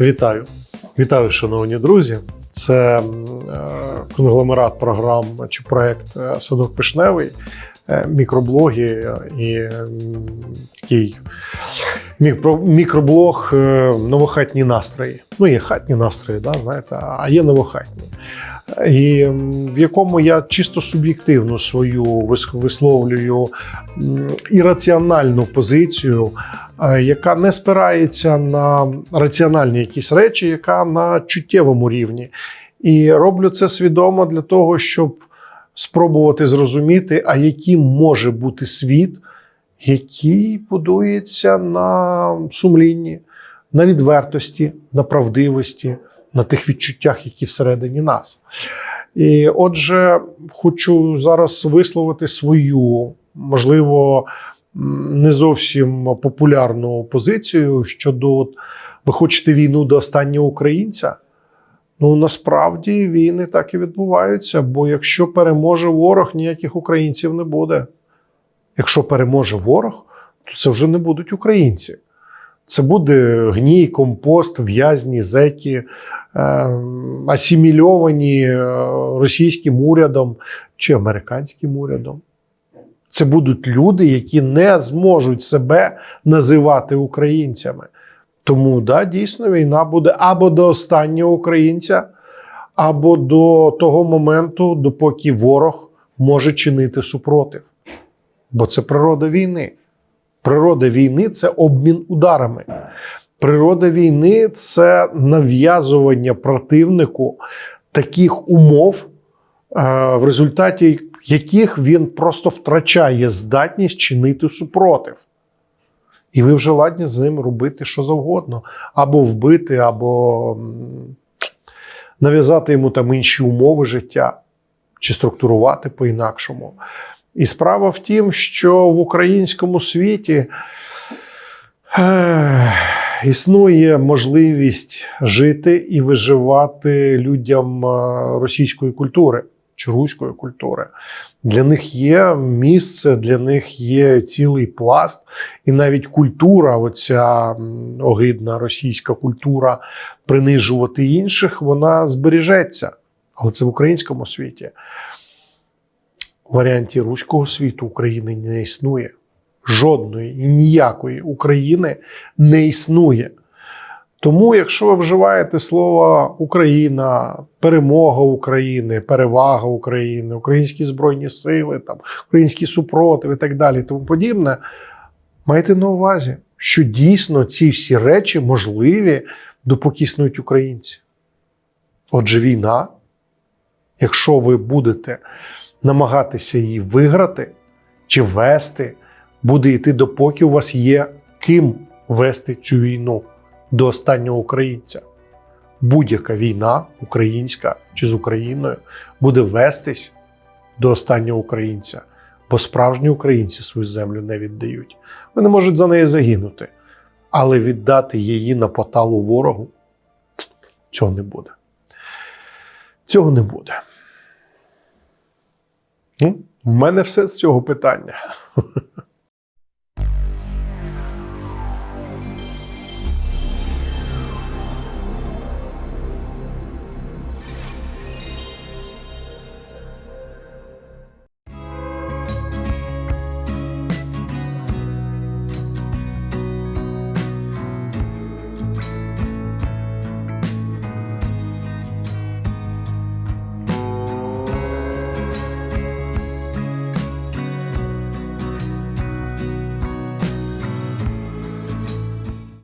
Вітаю, вітаю, шановні друзі. Це е, конгломерат програм чи проект е, Садок Пишневий, е, мікроблоги і такий мікро, мікроблог новохатні настрої. Ну, є хатні настрої, да, знаєте, а є новохатні. І в якому я чисто суб'єктивно свою вис- висловлюю ірраціональну позицію, е, яка не спирається на раціональні якісь речі, яка на чуттєвому рівні. І роблю це свідомо для того, щоб спробувати зрозуміти, а яким може бути світ, який будується на сумлінні, на відвертості, на правдивості, на тих відчуттях, які всередині нас. І отже, хочу зараз висловити свою, можливо, не зовсім популярну позицію щодо от, ви хочете війну до останнього українця. Ну насправді війни так і відбуваються. Бо якщо переможе ворог, ніяких українців не буде. Якщо переможе ворог, то це вже не будуть українці. Це буде гній, компост, в'язні, зеки, е, асимільовані е, російським урядом чи американським урядом. Це будуть люди, які не зможуть себе називати українцями. Тому да, дійсно війна буде або до останнього українця, або до того моменту, допоки ворог може чинити супротив. Бо це природа війни. Природа війни це обмін ударами. Природа війни це нав'язування противнику таких умов, е, в результаті яких він просто втрачає здатність чинити супротив. І ви вже ладні з ним робити що завгодно, або вбити, або нав'язати йому там інші умови життя, чи структурувати по-інакшому. І справа в тім, що в українському світі е, існує можливість жити і виживати людям е, російської культури чи руської культури. Для них є місце, для них є цілий пласт, і навіть культура, оця огидна російська культура принижувати інших, вона збережеться. Але це в українському світі. У варіанті руського світу України не існує. Жодної і ніякої України не існує. Тому, якщо ви вживаєте слово Україна, перемога України, перевага України, українські збройні сили, там, український супротив і так далі, тому подібне, майте на увазі, що дійсно ці всі речі можливі, допоки існують українці. Отже, війна, якщо ви будете намагатися її виграти чи вести, буде йти допоки у вас є ким вести цю війну до останнього українця. Будь-яка війна, українська чи з Україною, буде вестись до останнього українця, бо справжні українці свою землю не віддають. Вони можуть за неї загинути, але віддати її на поталу ворогу цього не буде. Цього не буде. Ну, в мене все з цього питання.